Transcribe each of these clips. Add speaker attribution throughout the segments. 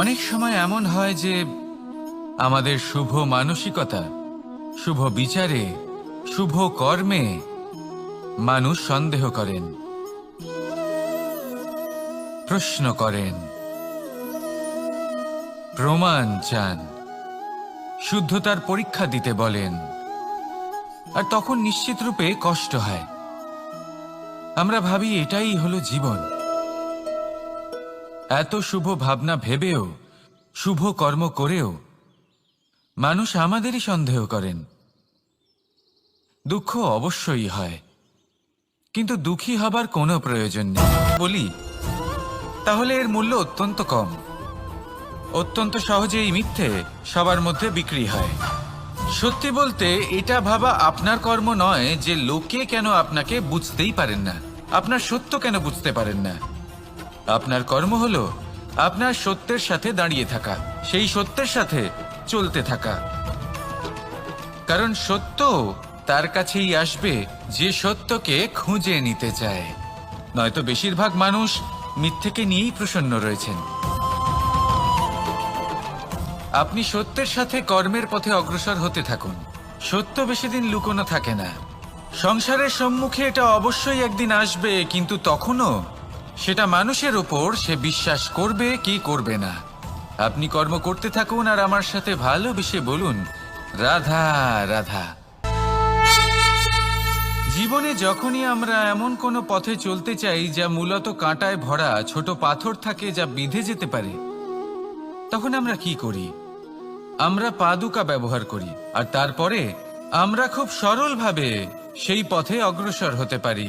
Speaker 1: অনেক সময় এমন হয় যে আমাদের শুভ মানসিকতা, শুভ বিচারে, শুভ কর্মে মানুষ সন্দেহ করেন, প্রশ্ন করেন, প্রমাণ চান, শুদ্ধতার পরীক্ষা দিতে বলেন, আর তখন নিশ্চিত রূপে কষ্ট হয়। আমরা ভাবি এটাই হলো জীবন। এত শুভ ভাবনা ভেবেও, শুভ কর্ম করেও মানুষ আমাদেরই সন্দেহ করেন। দুঃখ অবশ্যই হয়, কিন্তু দুঃখী হবার কোনো প্রয়োজন নেই। বলি, তাহলে এর মূল্য অত্যন্ত কম। অত্যন্ত সহজেই মিথ্যে সবার মধ্যে বিক্রি হয়। সত্যি বলতে, এটা ভাবা আপনার কর্ম নয় যে লোকে কেন আপনাকে বুঝতেই পারেন না। আপনার সত্য কেন বুঝতে পারেন না? আপনার কর্ম হলো আপনার সত্যের সাথে দাঁড়িয়ে থাকা, সেই সত্যের সাথে চলতে থাকা। কারণ সত্য তার কাছেই আসবে, যে সত্যকে খুঁজে নিতে চায়। নয়তো বেশিরভাগ মানুষ মিথ্যেকে নিয়েই প্রসন্ন রয়েছেন। আপনি সত্যের সাথে কর্মের পথে অগ্রসর হতে থাকুন। সত্য বেশি দিন লুকোনো থাকে না। সংসারের সম্মুখে এটা অবশ্যই একদিন আসবে, কিন্তু তখনও সেটা মানুষের ওপর সে বিশ্বাস করবে কি করবে না। আপনি কর্ম করতে থাকুন আর আমার সাথে ভালোবেসে বলুন, রাধা রাধা। জীবনে যখনই আমরা এমন কোনো পথে চলতে চাই যা মূলত কাঁটায় ভরা ছোট পাথর থাকে যা বিঁধে যেতে পারে, তখন আমরা কি করি? আমরা পাদুকা ব্যবহার করি, আর তারপরে আমরা খুব সরলভাবে সেই পথে অগ্রসর হতে পারি।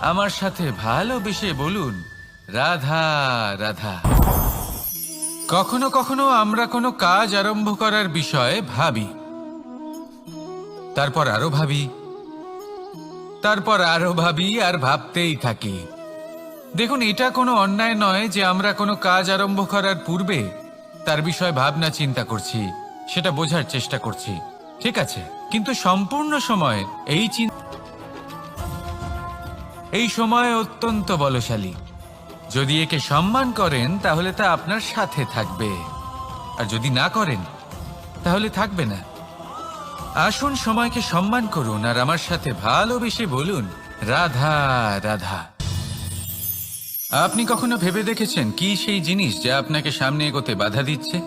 Speaker 1: আমার সাথে ভালোবেসে বলুন, রাধা রাধা। কখনো কখনো আমরা কোনো কাজ আরম্ভ করার বিষয়ে ভাবি। তারপর আরও ভাবি। তারপর আরও ভাবি আর ভাবতেই থাকি। দেখুন, এটা কোনো অন্যায় নয় যে আমরা কোনো কাজ আরম্ভ করার পূর্বে তার বিষয়ে ভাবনা চিন্তা করছি, সেটা বোঝার চেষ্টা করছি। ঠিক আছে, কিন্তু সম্পূর্ণ সময় এই চিন্তা এই সময় অত্যন্ত বলশালী। যদি একে সম্মান করেন, তাহলে তা আপনার সাথে থাকবে। আর যদি না করেন, তাহলে থাকবে না। আসুন সময়কে সম্মান করুন, আর আমার সাথে ভালোবেসে বলুন, রাধা রাধা। আপনি কখনো ভেবে দেখেছেন কি সেই জিনিস যা আপনাকে সামনে এগোতে বাধা দিচ্ছে?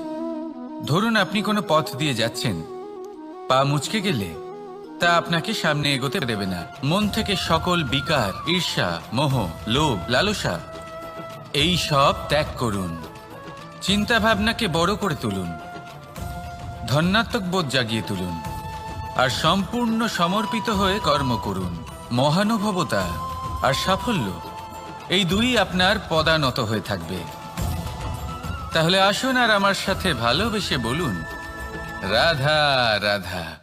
Speaker 1: ধরুন আপনি কোনো পথ দিয়ে যাচ্ছেন। পা মুচকে গেলে তা আপনাকে সামনে এগোতে দেবে না। মন থেকে সকল বিকার, ঈর্ষা, মোহ, লোভ, লালসা, এই সব ত্যাগ করুন। চিন্তা ভাবনাকে বড় করে তুলুন। ধন্যাত্মক বোধ জাগিয়ে তুলুন। আর সম্পূর্ণ সমর্পিত হয়ে কর্ম করুন। মহানুভবতা আর সাফল্য, এই দুই আপনার পদানত হয়ে থাকবে। তাহলে আসুন আর আমার সাথে ভালোবেসে বলুন, রাধা রাধা।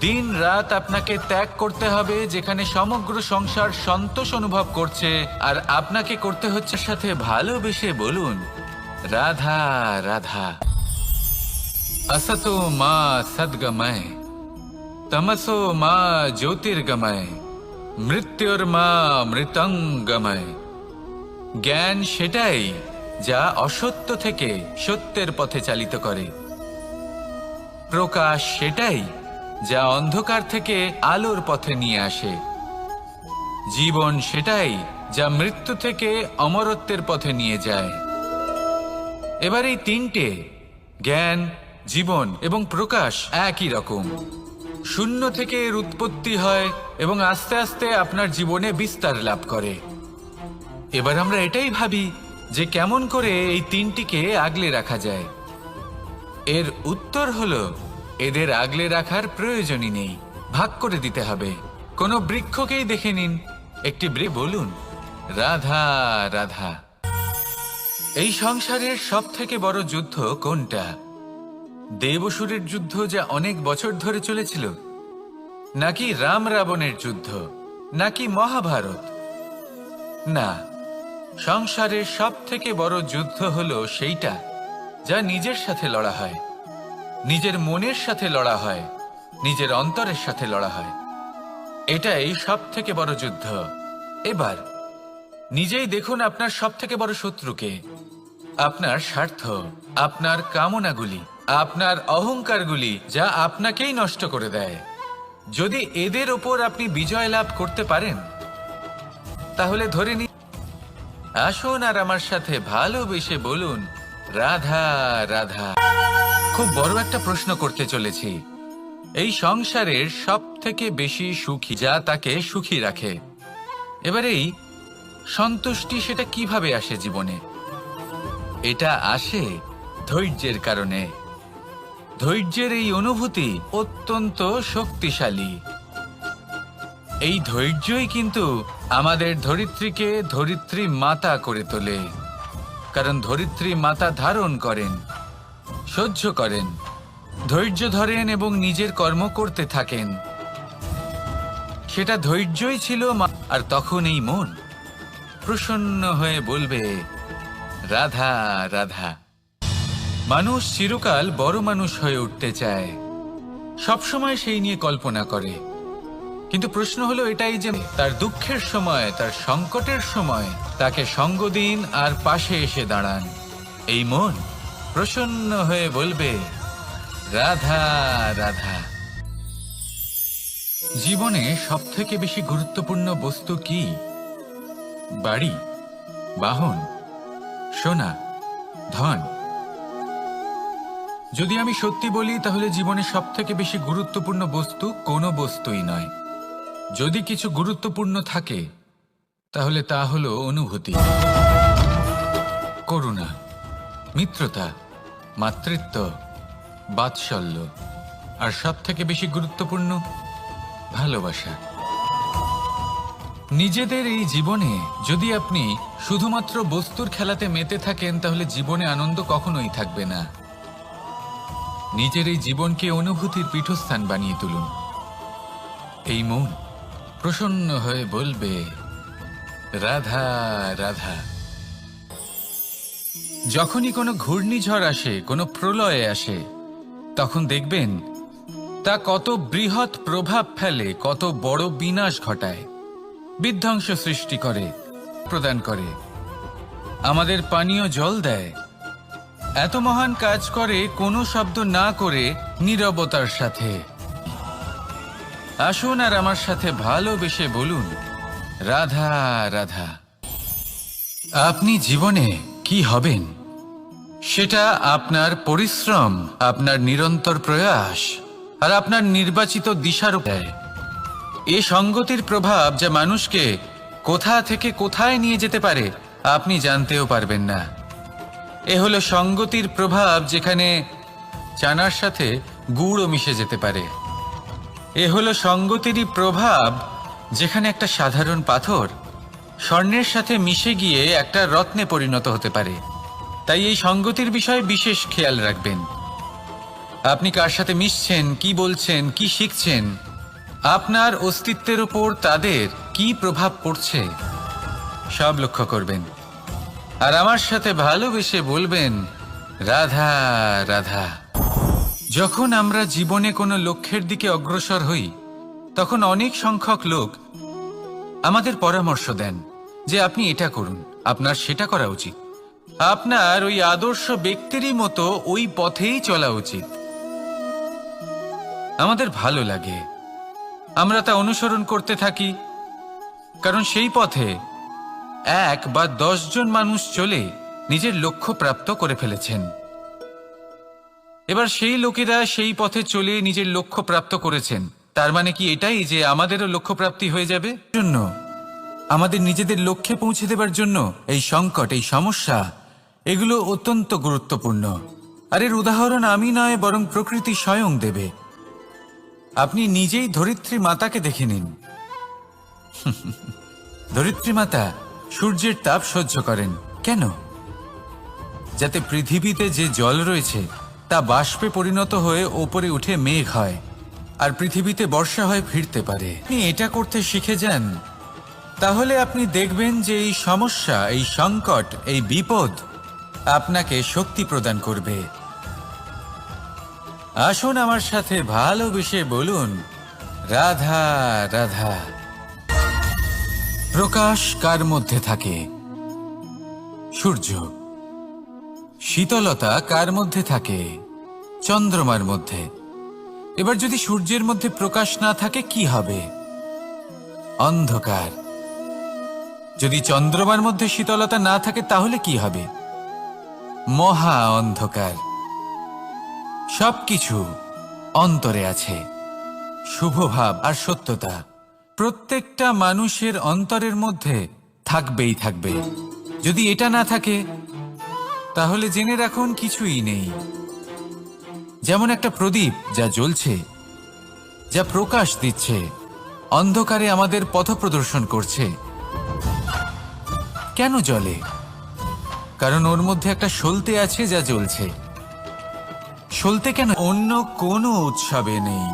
Speaker 1: দিন রাত আপনাকে ত্যাগ করতে হবে যেখানে সমগ্র সংসার সন্তোষ অনুভব করছে আর আপনাকে করতে হচ্ছে সাথে ভালোবেসে বলুন রাধা রাধা असतो मा सद्गमय তমসো মা জ্যোতির্গময় মৃত্যুর মা মৃতঙ্গময় জ্ঞান সেটাই যা অসত্য থেকে সত্যের পথে চালিত করে প্রকাশ সেটাই যা অন্ধকার থেকে আলোর পথে নিয়ে আসে। জীবন সেটাই যা মৃত্যু থেকে অমরত্বের পথে নিয়ে যায়। এবার এই তিনটে, জ্ঞান, জীবন এবং প্রকাশ একই রকম। শূন্য থেকে এর উৎপত্তি হয় এবং আস্তে আস্তে আপনার জীবনে বিস্তার লাভ করে। এবার আমরা এটাই ভাবি যে কেমন করে এই তিনটিকে আগলে রাখা যায়। এর উত্তর হলো এদের আগলে রাখার প্রয়োজনই নেই। ভাগ করে দিতে হবে। কোনো বৃক্ষকেই দেখে নিন। একটি বৃ, বলুন। রাধা রাধা। এই সংসারের সব থেকে বড় যুদ্ধ কোনটা? দেবসুরের যুদ্ধ যা অনেক বছর ধরে চলেছিল। নাকি রাম রাবণের যুদ্ধ? নাকি মহাভারত? না, সংসারের সব থেকে বড় যুদ্ধ হলো সেইটা, যা নিজের সাথে লড়া হয়। নিজের মনের সাথে লড়া হয়, নিজের অন্তরের সাথে লড়া হয়। এটাই সব থেকে বড় যুদ্ধ। এবার, নিজেই দেখুন আপনার সব থেকে বড় শত্রুকে। আপনার স্বার্থ, আপনার কামনাগুলি, আপনার অহংকারগুলি যা আপনাকেই নষ্ট করে দেয়। যদি এদের ওপর আপনি বিজয় লাভ করতে পারেন, তাহলে ধরে নি আসুন আর আমার সাথে ভালোবেসে বলুন, রাধা রাধা। খুব বড় একটা প্রশ্ন করতে চলেছি। এই সংসারের সব থেকে বেশি সুখী যা তাকে সুখী রাখে। এবারে এই সন্তুষ্টি সেটা কীভাবে আসে জীবনে? এটা আসে ধৈর্যের কারণে। ধৈর্যের এই অনুভূতি অত্যন্ত শক্তিশালী। এই ধৈর্যই কিন্তু আমাদের ধরিত্রীকে ধরিত্রী মাতা করে তোলে। কারণ ধরিত্রী মাতা ধারণ করেন। সহ্য করেন, ধৈর্য ধরেন এবং নিজের কর্ম করতে থাকেন। সেটা ধৈর্যই ছিল আর তখন এই মন প্রসন্ন হয়ে বলবে, রাধা রাধা। মানুষ চিরকাল বড় মানুষ হয়ে উঠতে চায়। সবসময় সেই নিয়ে কল্পনা করে। কিন্তু প্রশ্ন হলো এটাই যে তার দুঃখের সময়, তার সংকটের সময় তাকে সঙ্গ দিন আর পাশে এসে দাঁড়ান। এই মন প্রসন্ন হয়ে বলবে, রাধা রাধা। জীবনে সব থেকে বেশি গুরুত্বপূর্ণ বস্তু কি? বাড়ি, বাহন, সোনা, ধন। যদি আমি সত্যি বলি, তাহলে জীবনে সব থেকে বেশি গুরুত্বপূর্ণ বস্তু কোনো বস্তুই নয়। যদি কিছু গুরুত্বপূর্ণ থাকে, তাহলে তা হলো অনুভূতি, করুণা, মিত্রতা মাতৃত্ব, বাৎসল্য আর সব থেকে বেশি গুরুত্বপূর্ণ, ভালোবাসা। নিজেদের এই জীবনে যদি আপনি শুধুমাত্র বস্তুর খেলাতে মেতে থাকেন, তাহলে জীবনে আনন্দ কখনোই থাকবে না। নিজের এই জীবনকে অনুভূতির পীঠস্থান বানিয়ে তুলুন। এই মন প্রসন্ন হয়ে বলবে, রাধা রাধা। যখনই কোনো ঘূর্ণিঝড় আসে, কোনো প্রলয়ে আসে, তখন দেখবেন তা কত বৃহৎ প্রভাব ফেলে, কত বড় বিনাশ ঘটায়, বিধ্বংস সৃষ্টি করে, প্রদান করে। আমাদের পানীয় জল দেয়। এত মহান কাজ করে, কোনো শব্দ না করে, নীরবতার সাথে। আসুন আর আমার সাথে ভালোবেসে বলুন, রাধা রাধা। আপনি জীবনে কি হবেন? সেটা আপনার পরিশ্রম, আপনার নিরন্তর প্রয়াস, আর আপনার নির্বাচিত দিশার দেয় এ সঙ্গতির প্রভাব যা মানুষকে কোথা থেকে কোথায় নিয়ে যেতে পারে, আপনি জানতেও পারবেন না। এ হলো সঙ্গতির প্রভাব যেখানে চানার সাথে গুড়ও মিশে যেতে পারে। এ হলো সঙ্গতিরই প্রভাব যেখানে একটা সাধারণ পাথর স্বর্ণের সাথে মিশে গিয়ে একটা রত্নে পরিণত হতে পারে। তাই এই সঙ্গতির বিষয়ে বিশেষ খেয়াল রাখবেন। আপনি কার সাথে মিশছেন, কি বলছেন, কি শিখছেন, আপনার অস্তিত্বের ওপর তাদের কি প্রভাব পড়ছে, সব লক্ষ্য করবেন। আর আমার সাথে ভালোবেসে বলবেন, রাধা রাধা। যখন আমরা জীবনে কোনো লক্ষ্যের দিকে অগ্রসর হই, তখন অনেক সংখ্যক লোক আমাদের পরামর্শ দেন যে আপনি এটা করুন। আপনার সেটা করা উচিত। আপনার ওই আদর্শ ব্যক্তিরই মতো ওই পথেই চলা উচিত। আমাদের ভালো লাগে। আমরা তা অনুসরণ করতে থাকি। কারণ সেই পথে এক বা জন মানুষ চলে নিজের লক্ষ্য প্রাপ্ত করে ফেলেছেন। এবার সেই লোকেরা সেই পথে চলে নিজের লক্ষ্য প্রাপ্ত করেছেন। তার মানে কি এটাই যে আমাদেরও লক্ষ্য প্রাপ্তি হয়ে যাবে? জন্য। আমাদের নিজেদের লক্ষ্যে পৌঁছে দেবার জন্য এই সংকট, এই সমস্যা, এগুলো অত্যন্ত গুরুত্বপূর্ণ। আর এর উদাহরণ আমি নয়, বরং প্রকৃতি স্বয়ং দেবে। আপনি নিজেই ধরিত্রী মাতাকে দেখে নিন। ধরিত্রী মাতা সূর্যের তাপ সহ্য করেন। কেন? যাতে পৃথিবীতে যে জল রয়েছে, তা বাষ্পে পরিণত হয়ে ওপরে উঠে মেঘ হয়। আর পৃথিবীতে বর্ষা হয়ে ফিরতে পারে। আপনি এটা করতে শিখে যান তাহলে আপনি দেখবেন যে এই সমস্যা, এই সংকট, এই বিপদ আপনাকে শক্তি প্রদান করবে। আসুন আমার সাথে ভালোবেসে বলুন, রাধা রাধা। প্রকাশ কার মধ্যে থাকে? সূর্য। শীতলতা কার মধ্যে থাকে? চন্দ্রমার মধ্যে। এবার যদি সূর্যের মধ্যে প্রকাশ না থাকে, কি হবে? অন্ধকার। যদি চন্দ্রমার মধ্যে শীতলতা না থাকে, তাহলে কি হবে? মহা অন্ধকার। সবকিছু অন্তরে আছে। শুভভাব আর সত্যতা। প্রত্যেকটা মানুষের অন্তরের মধ্যে থাকবেই থাকবে। যদি এটা না থাকে, তাহলে জেনে রাখুন কিছুই নেই। যেমন একটা প্রদীপ যা জ্বলছে, যা প্রকাশ দিচ্ছে, অন্ধকারে আমাদের পথ প্রদর্শন করছে। কেন জ্বলে? কারণ ওর মধ্যে একটা সলতে আছে যা জ্বলছে। সলতে কেন অন্য কোনো উৎসবে নেই?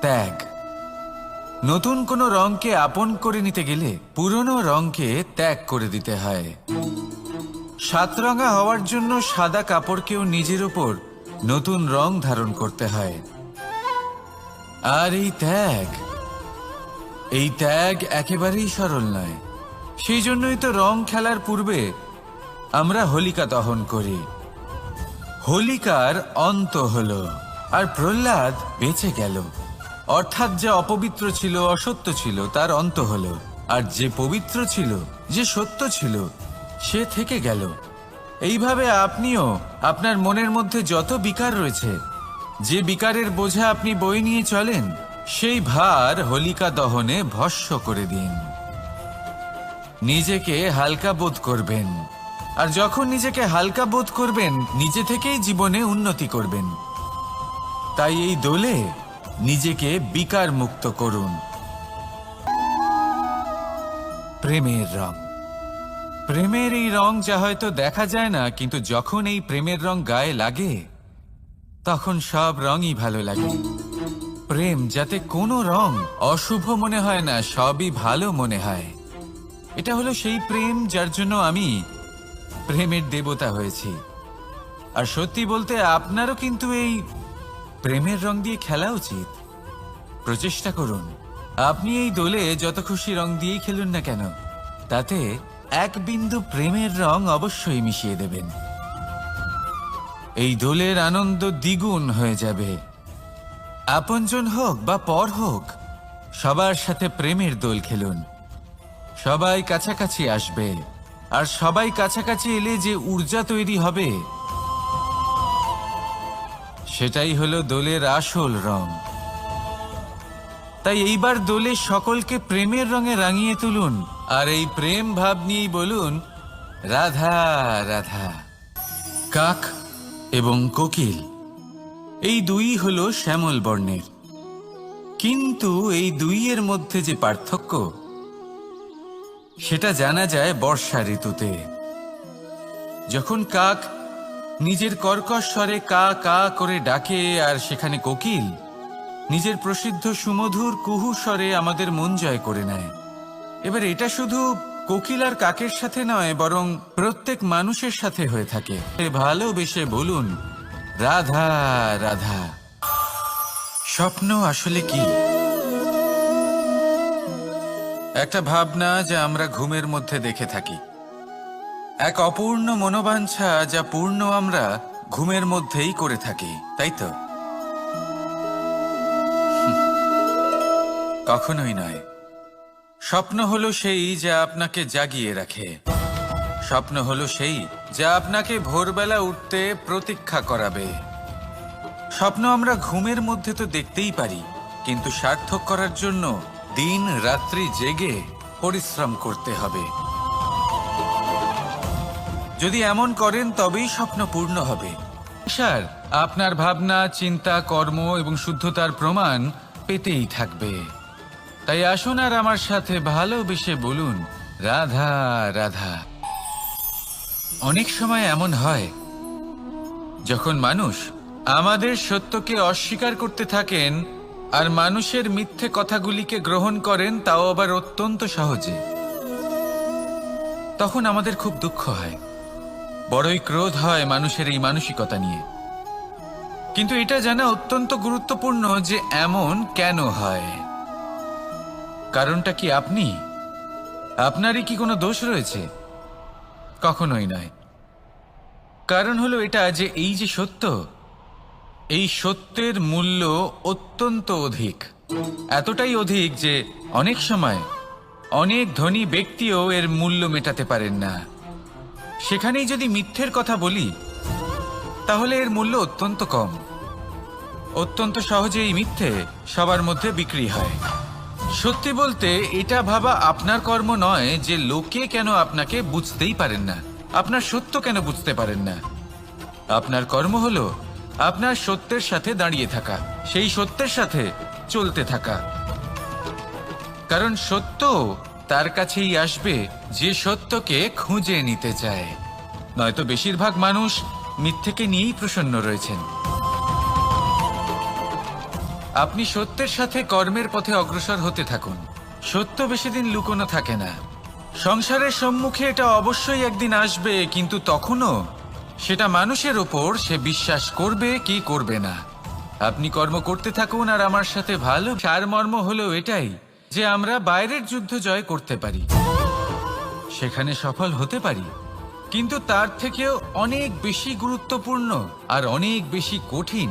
Speaker 1: ত্যাগ। নতুন কোনো রংকে আপন করে নিতে গেলে পুরনো রংকে ত্যাগ করে দিতে হয়। সাতরঙা হওয়ার জন্য সাদা কাপড়কেও নিজের ওপর নতুন রং ধারণ করতে হয়। আর এই ত্যাগ এই ত্যাগ একেবারেই সরল নয়। সেই জন্যই তো রং খেলার পূর্বে আমরা হোলিকা দহন করি। হোলিকার অন্ত হল আর প্রহ্লাদ বেঁচে গেল। অর্থাৎ যে অপবিত্র ছিল, অসত্য ছিল, তার অন্ত হল। আর যে পবিত্র ছিল, যে সত্য ছিল সে থেকে গেল। এইভাবে আপনিও আপনার মনের মধ্যে যত বিকার রয়েছে, যে বিকারের বোঝা আপনি বই নিয়ে চলেন, সেই ভার হোলিকা দহনে ভস্য করে দিন। নিজেকে হালকা বোধ করবেন। আর যখন নিজেকে হালকা বোধ করবেন, নিজে থেকেই জীবনে উন্নতি করবেন। তাই এই দোলে নিজেকে বিকার মুক্ত করুন। প্রেমের রং প্রেমের এই রং যা হয়তো দেখা যায় না, কিন্তু যখন এই প্রেমের রং গায়ে লাগে, তখন সব রঙই ভালো লাগে। প্রেম যাতে কোনো রং অশুভ মনে হয় না, সবই ভালো মনে হয়। এটা হলো সেই প্রেম যার জন্য আমি প্রেমের দেবতা হয়েছি। আর সত্যি বলতে আপনারও কিন্তু এই প্রেমের রং দিয়ে খেলা উচিত। প্রচেষ্টা করুন। আপনি এই দোলে যত খুশি রং দিয়েই খেলুন না কেন, তাতে এক বিন্দু প্রেমের রং অবশ্যই মিশিয়ে দেবেন। এই দোলের আনন্দ দ্বিগুণ হয়ে যাবে। আপনজন হোক বা পর হোক, সবার সাথে প্রেমের দোল খেলুন। সবাই কাছাকাছি আসবে, আর সবাই কাছাকাছি এলে যে ঊর্জা তৈরি হবে, সেটাই হলো দোলের আসল রং। তাই এইবার দোলে সকলকে প্রেমের রঙে রাঙিয়ে তুলুন। আর এই প্রেম ভাব নিয়েই বলুন, রাধা রাধা, কাক এবং কোকিল, এই দুই হলো শ্যামল বর্ণের। কিন্তু এই দুইয়ের মধ্যে যে পার্থক্য, সেটা জানা যায় বর্ষা ঋতুতে। যখন কাক নিজের কর্কশ স্বরে কা কা করে ডাকে আর সেখানে কোকিল নিজের প্রসিদ্ধ সুমধুর কুহু স্বরে আমাদের মন জয় করে নেয়। এবার এটা শুধু কোকিল আর কাকের সাথে নয়, বরং প্রত্যেক মানুষের সাথে হয়ে থাকে। ভালোবেসে বলুন, রাধা রাধা। স্বপ্ন আসলে কি? একটা ভাবনা যা আমরা ঘুমের মধ্যে দেখে থাকি। এক অপূর্ণ মনোবাঞ্ছা যা পূর্ণ আমরা ঘুমের মধ্যেই করে থাকি, তাই তো? কখনোই নয়। স্বপ্ন হলো সেই যা আপনাকে জাগিয়ে রাখে। স্বপ্ন হলো সেই যা আপনাকে ভোরবেলা উঠতে প্রতীক্ষা করাবে। স্বপ্ন আমরা ঘুমের মধ্যে তো দেখতেই পারি, কিন্তু সার্থক করার জন্য দিন রাত্রি জেগে পরিশ্রম করতে হবে। যদি এমন করেন তবেই স্বপ্ন পূর্ণ হবে। স্যার, আপনার ভাবনা, চিন্তা, কর্ম এবং শুদ্ধতার প্রমাণ পেতেই থাকবে। তাই আসুন আর আমার সাথে ভালোবেসে বলুন, রাধা রাধা। অনেক সময় এমন হয়, যখন মানুষ আমাদের সত্যকে অস্বীকার করতে থাকেন আর মানুষের মিথ্যে কথাগুলিকে গ্রহণ করেন, তাও আবার অত্যন্ত সহজে। তখন আমাদের খুব দুঃখ হয়। বড়ই ক্রোধ হয় মানুষের এই মানসিকতা নিয়ে। কিন্তু এটা জানা অত্যন্ত গুরুত্বপূর্ণ যে এমন কেন হয়। কারণটা কি আপনি? আপনারই কি কোনো দোষ রয়েছে? কখনোই নয়। কারণ হলো এটা যে এই যে সত্য, এই সত্যের মূল্য অত্যন্ত অধিক। এতটাই অধিক যে অনেক সময় অনেক ধনী ব্যক্তিও এর মূল্য মেটাতে পারেন না। সেখানেই যদি মিথ্যের কথা বলি, তাহলে এর মূল্য অত্যন্ত কম। অত্যন্ত সহজে এই মিথ্যে সবার মধ্যে বিক্রি হয়। সত্যি বলতে, এটা ভাবা আপনার কর্ম নয় যে লোকে কেন আপনাকে বুঝতেই পারেন না। আপনার সত্য কেন বুঝতে পারেন না? আপনার কর্ম হলো আপনার সত্যের সাথে দাঁড়িয়ে থাকা, সেই সত্যের সাথে চলতে থাকা। কারণ সত্য তার কাছেই আসবে যে সত্যকে খুঁজে নিতে চায়। নয়তো বেশিরভাগ মানুষ মিথ্যেকে নিয়েই প্রসন্ন রয়েছেন। আপনি সত্যের সাথে কর্মের পথে অগ্রসর হতে থাকুন। সত্য বেশি দিন লুকোনো থাকে না। সংসারের সম্মুখে এটা অবশ্যই একদিন আসবে, কিন্তু তখনও সেটা মানুষের ওপর সে বিশ্বাস করবে কি করবে না। আপনি কর্ম করতে থাকুন আর আমার সাথে ভালো সারমর্ম হলো এটাই যে আমরা বাইরের যুদ্ধ জয় করতে পারি। সেখানে সফল হতে পারি। কিন্তু তার থেকেও অনেক বেশি গুরুত্বপূর্ণ আর অনেক বেশি কঠিন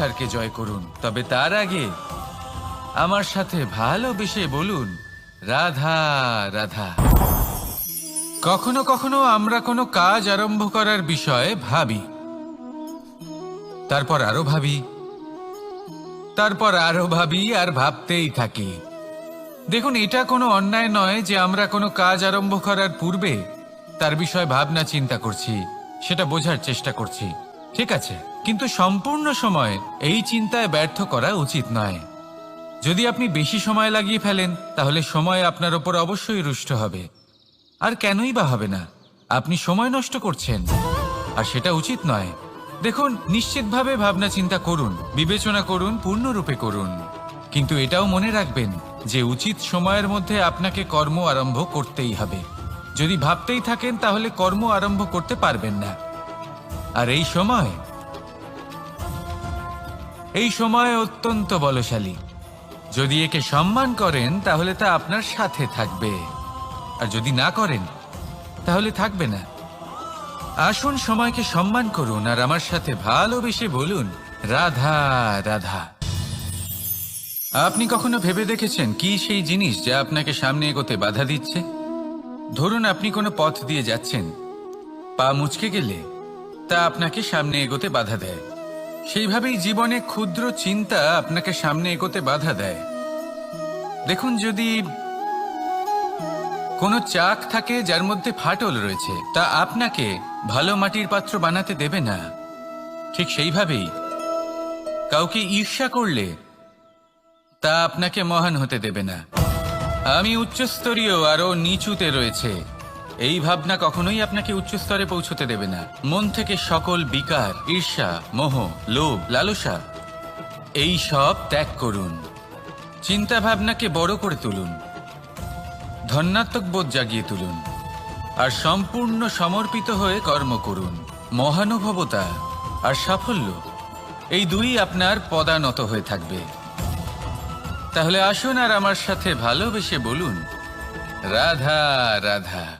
Speaker 1: সংসারকে জয় করুন। তবে তার আগে আমার সাথে ভালোবেসে বলুন, রাধা রাধা। কখনো কখনো আমরা কোনো কাজ আরম্ভ করার বিষয়ে ভাবি। তারপর আরও ভাবি। তারপর আরও ভাবি আর ভাবতেই থাকি। দেখুন, এটা কোনো অন্যায় নয় যে আমরা কোনো কাজ আরম্ভ করার পূর্বে তার বিষয়ে ভাবনা চিন্তা করছি। সেটা বোঝার চেষ্টা করছি। ঠিক আছে? কিন্তু সম্পূর্ণ সময় এই চিন্তায় ব্যর্থ করা উচিত নয়। যদি আপনি বেশি সময় লাগিয়ে ফেলেন, তাহলে সময় আপনার ওপর অবশ্যই রুষ্ট হবে। আর কেনই বা হবে না? আপনি সময় নষ্ট করছেন। আর সেটা উচিত নয়। দেখুন, নিশ্চিতভাবে ভাবনা চিন্তা করুন, বিবেচনা করুন, পূর্ণরূপে করুন। কিন্তু এটাও মনে রাখবেন যে উচিত সময়ের মধ্যে আপনাকে কর্ম আরম্ভ করতেই হবে। যদি ভাবতেই থাকেন, তাহলে কর্ম আরম্ভ করতে পারবেন না। আর এই সময় এই সময় অত্যন্ত বলশালী। যদি একে সম্মান করেন, তাহলে তা আপনার সাথে থাকবে। আর যদি না করেন, তাহলে থাকবে না। আসুন সময়কে সম্মান করুন, আর আমার সাথে ভালোবেসে বলুন, রাধা রাধা। আপনি কখনো ভেবে দেখেছেন কি সেই জিনিস যা আপনাকে সামনে এগোতে বাধা দিচ্ছে? ধরুন আপনি কোনো পথ দিয়ে যাচ্ছেন। পা মুচকে গেলে তা আপনাকে সামনে এগোতে বাধা দেয়। সেইভাবেই জীবনে ক্ষুদ্র চিন্তা আপনাকে সামনে এগোতে বাধা দেয়। দেখুন যদি কোনো চাক থাকে যার মধ্যে ফাটল রয়েছে, তা আপনাকে ভালো মাটির পাত্র বানাতে দেবে না। ঠিক সেইভাবেই কাউকে ঈর্ষা করলে তা আপনাকে মহান হতে দেবে না। আমি উচ্চস্তরীয় আরও নিচুতে রয়েছে। এই ভাবনা কখনোই আপনাকে উচ্চ স্তরে পৌঁছতে দেবে না। মন থেকে সকল বিকার, ঈর্ষা, মোহ, লোভ, লালসা, এই সব ত্যাগ করুন। চিন্তা ভাবনাকে বড় করে তুলুন। ধন্যাত্মক বোধ জাগিয়ে তুলুন। আর সম্পূর্ণ সমর্পিত হয়ে কর্ম করুন। মহানুভবতা আর সাফল্য, এই দুই আপনার পদানত হয়ে থাকবে। তাহলে আসুন আর আমার সাথে ভালোবেসে বলুন, রাধা রাধা।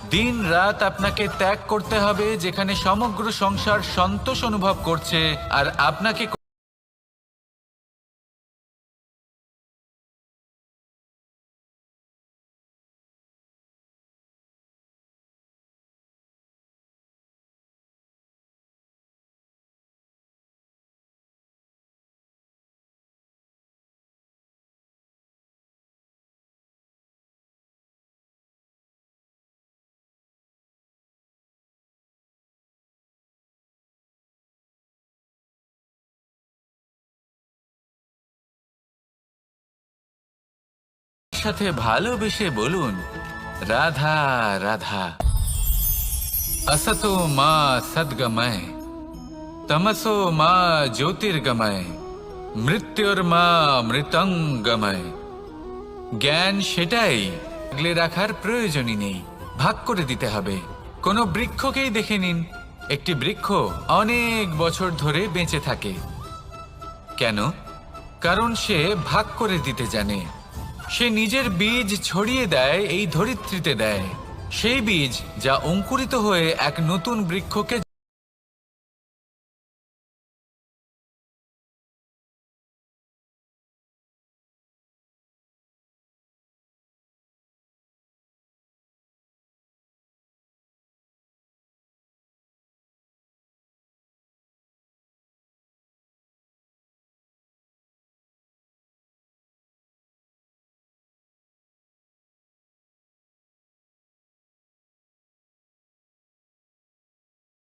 Speaker 1: দিন রাত আপনাকে ত্যাগ করতে হবে যেখানে সমগ্র সংসার সন্তোষ অনুভব করছে আর আপনাকে সাথে ভালোবেসে বলুন রাধা রাধা असतो মা সদ্গময় তমসো মা জ্যোতির্গময় মৃত্যুর মা মৃতঙ্গময় জ্ঞান সেটাই আগলে রাখার প্রয়োজনই নেই ভাগ করে দিতে হবে কোনো বৃক্ষকেই দেখে নিন একটি বৃক্ষ অনেক বছর ধরে বেঁচে থাকে কেন কারণ সে ভাগ করে দিতে জানে সে নিজের বীজ ছড়িয়ে দেয়, এই ধরিত্রীতে দেয়। সেই বীজ যা অঙ্কুরিত হয়ে এক নতুন বৃক্ষকে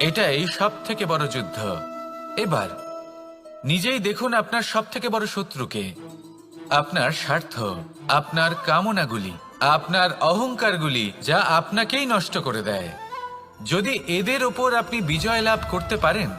Speaker 1: এটাই সব থেকে বড় যুদ্ধ। এবার, নিজেই দেখুন আপনার সব থেকে বড় শত্রুকে। আপনার স্বার্থ, আপনার কামনাগুলি, আপনার অহংকারগুলি যা আপনাকেই নষ্ট করে দেয়। যদি এদের ওপর আপনি বিজয় লাভ করতে পারেন